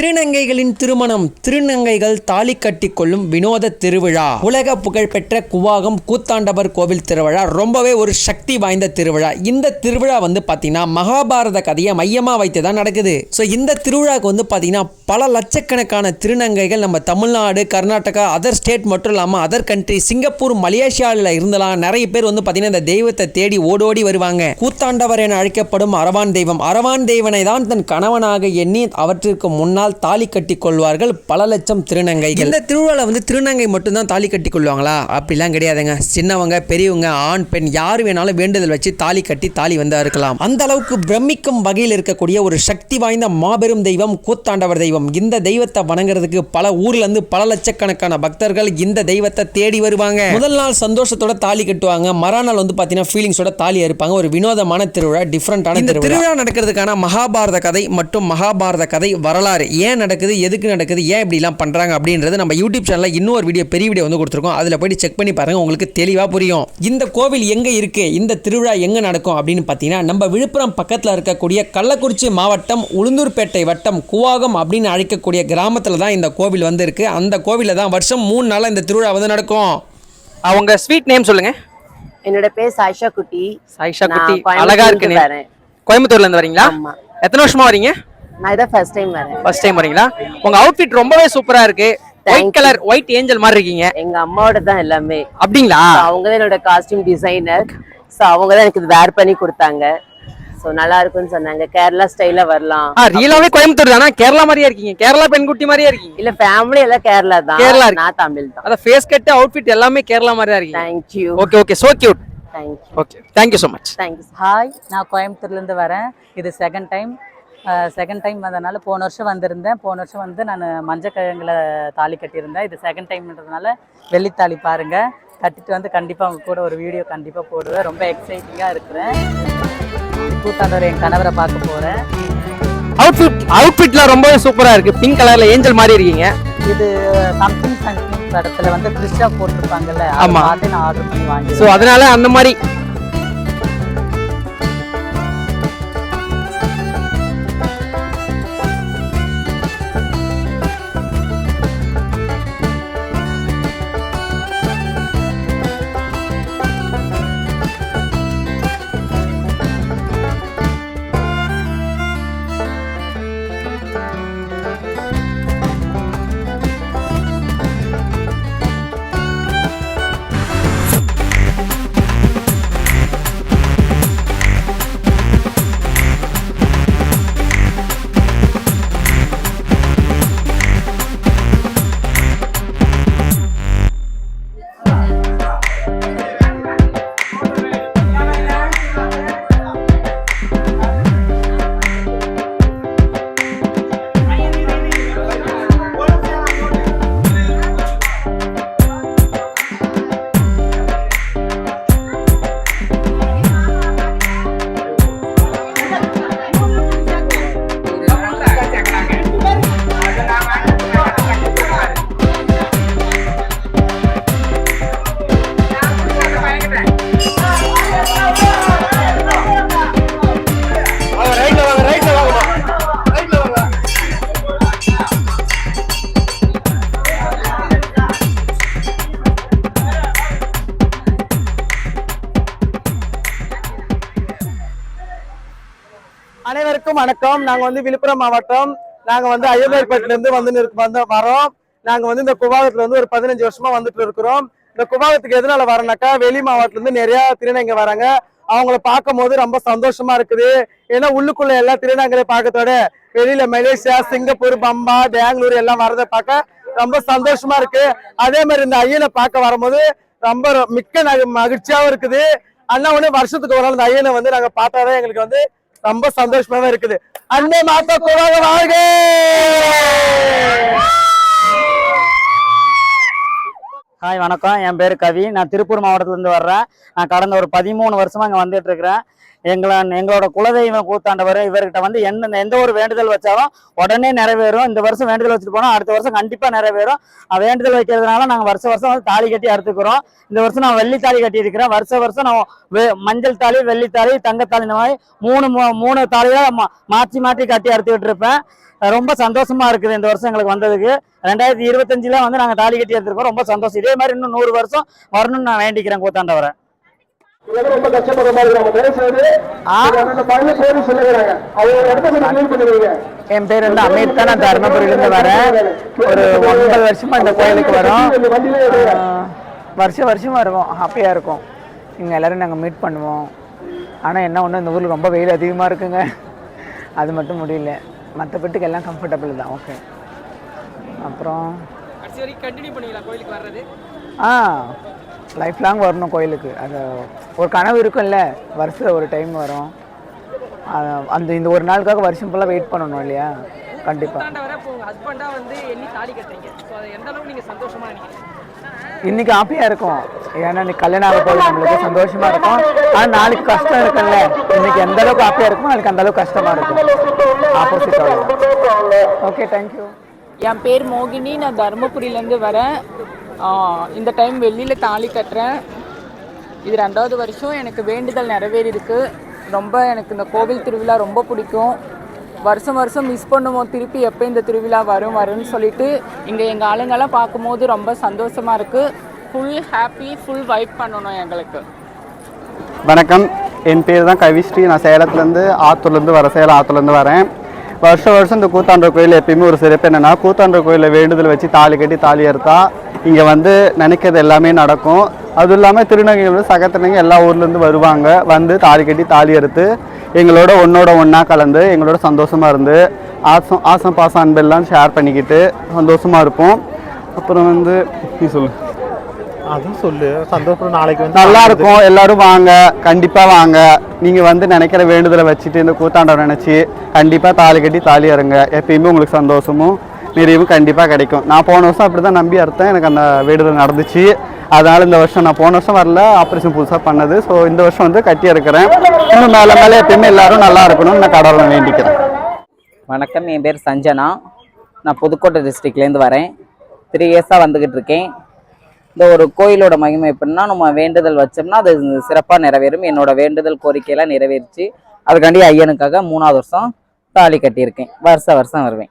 திருநங்கைகளின் திருமணம் திருநங்கைகள் தாலி கட்டி கொள்ளும் வினோத திருவிழா. உலக புகழ்பெற்ற குவாகம் கூத்தாண்டவர் கோவில் திருவிழா. ரொம்பவே ஒரு சக்தி வாய்ந்த திருவிழா. இந்த திருவிழா வந்து பார்த்தீங்கன்னா மகாபாரத கதையை மையமாக வைத்து தான் நடக்குது. ஸோ இந்த திருவிழாவுக்கு வந்து பார்த்தீங்கன்னா பல லட்சக்கணக்கான திருநங்கைகள் நம்ம தமிழ்நாடு கர்நாடகா அதர் ஸ்டேட் மட்டும் இல்லாமல் அதர் கண்ட்ரி சிங்கப்பூர் மலேசியாவில் இருந்தலாம் நிறைய பேர் வந்து பார்த்தீங்கன்னா இந்த தெய்வத்தை தேடி ஓடோடி வருவாங்க. கூத்தாண்டவர் என அழைக்கப்படும் அரவான் தெய்வம். அரவான் தெய்வனை தான் தன் கணவனாக எண்ணி அவற்றிற்கு முன்னால் தாலி கட்டி கொள்வார்கள் பல லட்சம் திருநங்கைகள். இந்த திருவிழாவில் வந்து திருநங்கை மட்டும்தான் தாலி கட்டி கொள்வாங்களா? அப்படிலாம் கிடையாதுங்க. சின்னவங்க பெரியவங்க ஆண் பெண் யார் வேணாலும் வேண்டுதல் வச்சு தாலி கட்டி தாலி வந்து அறுக்கலாம். அந்த அளவுக்கு பிரமிக்கும் வகையில் இருக்கக்கூடிய ஒரு சக்தி வாய்ந்த மாபெரும் தெய்வம் கூத்தாண்டவர் தெய்வம். இந்த தெய்வத்தை வணங்குறதுக்கு பல ஊர்ல இருந்து பல லட்சக்கணக்கான பக்தர்கள் இந்த தெய்வத்தை தேடி வருவாங்க. முதல் நாள் சந்தோஷத்தோட தாலி கட்டுவாங்க. மறுநாள் வந்து பார்த்தீங்கன்னா ஃபீலிங்ஸோட தாலி அறுப்பாங்க. ஒரு வினோதமான திருவிழா டிஃப்ரெண்டான திருவிழா நடக்கிறதுக்கான மகாபாரத கதை மற்றும் மகாபாரத கதை வரலாறு ஏன் நடக்குது எதுக்கு நடக்குது ஏன் இப்படிலாம் பண்ணுறாங்க அப்படின்றது நம்ம யூடியூப் சேனலில் இன்னும் ஒரு வீடியோ பெரிய வீடியோ வந்து கொடுத்துருக்கோம். அதில் போயிட்டு செக் பண்ணி பாருங்க உங்களுக்கு தெளிவாக புரியும். இந்த கோவில் எங்கே இருக்கு இந்த திருவிழா எங்கே நடக்கும் அப்படின்னு பார்த்தீங்கன்னா நம்ம விழுப்புரம் பக்கத்தில் இருக்கக்கூடிய கள்ளக்குறிச்சி மாவட்டம் உளுந்தூர்பேட்டை வட்டம் குவாகம் அப்படின்னு அழைக்கக்கூடிய கிராமத்தில் தான் இந்த கோவில் வந்து இருக்கு அந்த கோவிலில் தான் வருஷம் மூணு நாளாக இந்த திருவிழா வந்து நடக்கும். அவங்க ஸ்வீட் நேம் சொல்லுங்க. என்னோட பேர் சாயிஷா குட்டி. சாயிஷா குட்டி அழகா இருக்கு. கோயம்புத்தூர்ல இருந்து வரீங்களா. எத்தனை வருஷமா வரீங்க? நான் இதான் ஃபர்ஸ்ட் டைம் வரேன். ஃபர்ஸ்ட் டைம் வரீங்களா? உங்க அவுட்ஃபிட் ரொம்பவே சூப்பரா இருக்கு. ஒயிட். கலர் ஒயிட் ஏஞ்சல் மாதிரி இருக்கீங்க. எங்க அம்மாவோட தான் எல்லாமே. அப்படிங்களா? அவங்க தான் என்னோட காஸ்டியூம் டிசைனர் ஸோ அவங்க தான் எனக்கு இது வேர் பண்ணி கொடுத்தாங்க. ஸோ நல்லா இருக்கும்னு சொன்னாங்க. கேரளா ஸ்டைல வரலாம். ஆ ரியலாவே கோயம்புத்தூர் தானா? கேரளா மாதிரியே இருக்கீங்க. கேரளா பெண்குட்டி மாதிரியே இருக்கீங்க? இல்ல ஃபேமிலி எல்லாம் கேரளா தான். கேரளா. நான் தமிழ் தான். அத ஃபேஸ் கட் அவுட்ஃபிட் எல்லாமே கேரளா மாதிரி தான் இருக்கீங்க thank you okay okay so cute thank you okay thank you so much thank you hi நான் கோயம்புத்தூர்லேருந்து வரேன். இது செகண்ட் டைம் செகண்ட் டைம் வந்தனால போன வருஷம் வந்திருந்தேன். போன வருஷம் வந்து நான் மஞ்சக்கிழங்குல தாலி கட்டியிருந்தேன். இது செகண்ட் டைம்ன்றதுனால வெள்ளித்தாலி பாருங்கள் கட்டிட்டு வந்து கண்டிப்பாக அவங்க கூட ஒரு வீடியோ கண்டிப்பாக போடுவேன். ரொம்ப எக்ஸைட்டிங்காக இருக்கிறேன். கூத்தாண்டவர் என் கணவரை பார்க்க போகிறேன் அவுட்ஃபிட் அவுட்ஃபிட்லாம் ரொம்பவே சூப்பரா இருக்கு. பிங்க் கலர்ல ஏஞ்சல் மாதிரி இருக்கீங்க. இது சம்திங் சம்திங் படத்தில் வந்து த்ரிஷா போட்டிருப்பாங்கல்ல அதை ஆமா. பார்த்து நான் ஆர்டர் பண்ணி சோ வாங்கிடுவேன் அதனால அந்த மாதிரி வணக்கம். நாங்க வந்து விழுப்புரம் மாவட்டம். நாங்க வந்து அயோத்தியப்பட்டில இருந்து வந்து வந்து வரோம். நாங்க வந்து இந்த குவாகத்துல வந்து ஒரு பதினஞ்சு வருஷமா வந்துட்டு இருக்கிறோம். இந்த குவாகத்துக்கு எதனால வரோம்னாக்கா வெளி மாவட்டத்துல இருந்து நிறைய திருநங்கை வராங்க. அவங்கள பார்க்கும் போது ரொம்ப சந்தோஷமா இருக்குது. ஏன்னா உள்ளுக்குள்ள எல்லா திருநங்கையை பார்க்கறதோட வெளியில மலேசியா சிங்கப்பூர் பம்பா பெங்களூர் எல்லாம் வரதை பார்க்க ரொம்ப சந்தோஷமா இருக்கு. அதே மாதிரி இந்த ஐயனை பார்க்க வரும்போது ரொம்ப மிக்க நக- மகிழ்ச்சியாவும் இருக்குது. அண்ணா உடனே வருஷத்துக்கு ஒரு நாள் இந்த ஐயனை வந்து நாங்க பார்த்தாதான் எங்களுக்கு வந்து ரொம்ப சந்தோஷமாவே இருக்குது. அன்னை மாதா கூடாத வாழ்க! ஹாய் வணக்கம். என் பேர் கவி. நான் திருப்பூர் மாவட்டத்துலேருந்து வர்றேன். நான் கடந்த ஒரு பதிமூணு வருஷமா இங்கே வந்துட்டு இருக்கிறேன். எங்களை எங்களோட குலதெய்வம் கூத்தாண்டவர் இவர்கிட்ட வந்து என்ன எந்த ஒரு வேண்டுதல் வச்சாலும் உடனே நிறைவேறும். இந்த வருஷம் வேண்டுதல் வச்சுட்டு போனோம் அடுத்த வருஷம் கண்டிப்பாக நிறைவேறும். வேண்டுதல் வைக்கிறதுனால நாங்கள் வருஷ வருஷம் வந்து தாலி கட்டி அறுத்துக்கிறோம். இந்த வருஷம் நான் வெள்ளி தாலி கட்டியிருக்கிறேன். வருஷ வருஷம் நான் வெ- மஞ்சள் தாலி வெள்ளி தாலி தங்கத்தாலி இந்த மாதிரி மூணு மூணு தாலியாக மா- மாற்றி மாற்றி கட்டி அறுத்துக்கிட்டு இருப்பேன் ரொம்ப சந்தோஷமா இருக்குது இந்த வருஷம் எங்களுக்கு வந்ததுக்கு. ரெண்டாயிரத்தி இருபத்தஞ்சுல வந்து நாங்கள் தாலி கட்டி எடுத்துருக்கோம் ரொம்ப சந்தோஷம். இதே மாதிரி இன்னும் நூறு வருஷம் வரணும்னு நான் வேண்டிக்கிறேன் கூத்தாண்டவரை ரொம்ப கஷ்டப்படுற மாதிரி நம்ம சொல்லுகிறாங்க. அவங்க என் பேர் வந்து அமித் தான். நான் தருமபுரியிலேருந்து வரேன். ஒரு ஒன்பது வருஷமா இந்த கோயிலுக்கு வரோம். வருஷம் வருஷம் வருவோம். ஹாப்பியாக இருக்கும். இங்கே எல்லோரும் நாங்கள் மீட் பண்ணுவோம். ஆனால் என்ன ஒன்று இந்த ஊரில் ரொம்ப வெயில் அதிகமாக இருக்குங்க. அது மட்டும் முடியல. மற்றபட்டுக்கு எல்லாம் கம்ஃபர்டபுள் தான். ஓகே அப்புறம் ஆ. லைஃப் லாங் வரணும் கோயிலுக்கு. அது ஒரு கனவு இருக்கும்ல வருஷத்தில் ஒரு டைம் வரும். அந்த இந்த ஒரு நாளுக்காக வருஷம் ஃபுல்லாக வெயிட் பண்ணணும் இல்லையா? கண்டிப்பாக இன்னைக்கு ஹாப்பியாக இருக்கும். ஏன்னா இன்னைக்கு கல்யாணம் ஆக போகுது நம்மளுக்கு சந்தோஷமா இருக்கும். ஆனால் நாளைக்கு கஷ்டம் இருக்குல்ல இன்னைக்கு எந்த அளவுக்கு ஹாப்பியாக இருக்கும் நாளைக்கு அந்த அளவுக்கு கஷ்டமா இருக்கும். ஆப்போசிட் ஓகே தேங்க்யூ என் பேர் மோகினி. நான் தருமபுரியிலேருந்து வரேன். இந்த டைம் வெளியில் தாலி கட்டுறேன். இது ரெண்டாவது வருஷம் எனக்கு வேண்டுதல் நிறைவேறியிருக்கு. ரொம்ப எனக்கு இந்த கோவில் திருவிழா ரொம்ப பிடிக்கும். வருஷம் வருஷம் மிஸ் பண்ணுவோம். திருப்பி எப்போ இந்த திருவிழா வரும் வரும்னு சொல்லிட்டு இங்கே எங்கள் ஆளுங்கெல்லாம் பார்க்கும்போது ரொம்ப சந்தோஷமாக இருக்குது ஃபுல் ஹாப்பி ஃபுல் வைப் பண்ணணும் எங்களுக்கு. வணக்கம். என் பேர் தான் கவிஸ்ரீ. நான் சேலத்துலேருந்து ஆத்தூர்லேருந்து வர சேலம் ஆத்தூர்லேருந்து வரேன். வருஷம் வருஷம் இந்த கூத்தாண்ட கோயில் எப்பயுமே ஒரு சிறப்பு என்னென்னா கூத்தாண்ட கோயிலில் வேண்டுதல் வச்சு தாலி கட்டி தாலி எடுத்தா இங்கே வந்து நினைக்கிறது எல்லாமே நடக்கும். அதுவும் இல்லாமல் திருநங்கைகள் சகத்தினங்க எல்லா ஊர்லேருந்து வருவாங்க. வந்து தாலி கட்டி தாலி அறுத்து எங்களோட ஒன்றோட ஒன்றா கலந்து எங்களோட சந்தோஷமாக இருந்து ஆசம் ஆசம் பாசம் அன்பெல்லாம் ஷேர் பண்ணிக்கிட்டு சந்தோஷமாக இருப்போம். அப்புறம் வந்து நீ சொல்லு. அதுவும் சொல்லு. சந்தோஷம் நாளைக்கு வந்து நல்லா இருக்கும். எல்லாரும் வாங்க. கண்டிப்பா வாங்க. நீங்க வந்து நினைக்கிற வேண்டுதலை வச்சுட்டு இந்த கூத்தாண்டவர் நினைச்சு கண்டிப்பா தாலி கட்டி தாலி அறுங்க. எப்பயுமே உங்களுக்கு சந்தோஷமும் நிறைவும் கண்டிப்பா கிடைக்கும். நான் போன வருஷம் அப்படிதான் நம்பி அறுத்தேன். எனக்கு அந்த வேண்டுதல் நடந்துச்சு. அதனால இந்த வருஷம் நான் போன வருஷம் வரல. ஆப்ரேஷன் புதுசா பண்ணது. ஸோ இந்த வருஷம் வந்து கட்டி இருக்கிறேன் இன்னும் மேல மேல எப்பயுமே எல்லாரும் நல்லா இருக்கணும்னு நான் கடவுளை வேண்டிக்கிறேன். வணக்கம். என் பேர் சஞ்சனா. நான் புதுக்கோட்டை டிஸ்ட்ரிக்ட்லேருந்து வரேன். த்ரீ இயர்ஸாக வந்துக்கிட்டு இருக்கேன். இந்த ஒரு கோயிலோட மகிமை எப்படின்னா நம்ம வேண்டுதல் வச்சோம்னா அது சிறப்பாக நிறைவேறும். என்னோட வேண்டுதல் கோரிக்கையெல்லாம் நிறைவேறிச்சு. அதுக்காண்டி ஐயனுக்காக மூணாவது வருஷம் தாலி கட்டியிருக்கேன். வருஷ வருஷம் வருவேன்.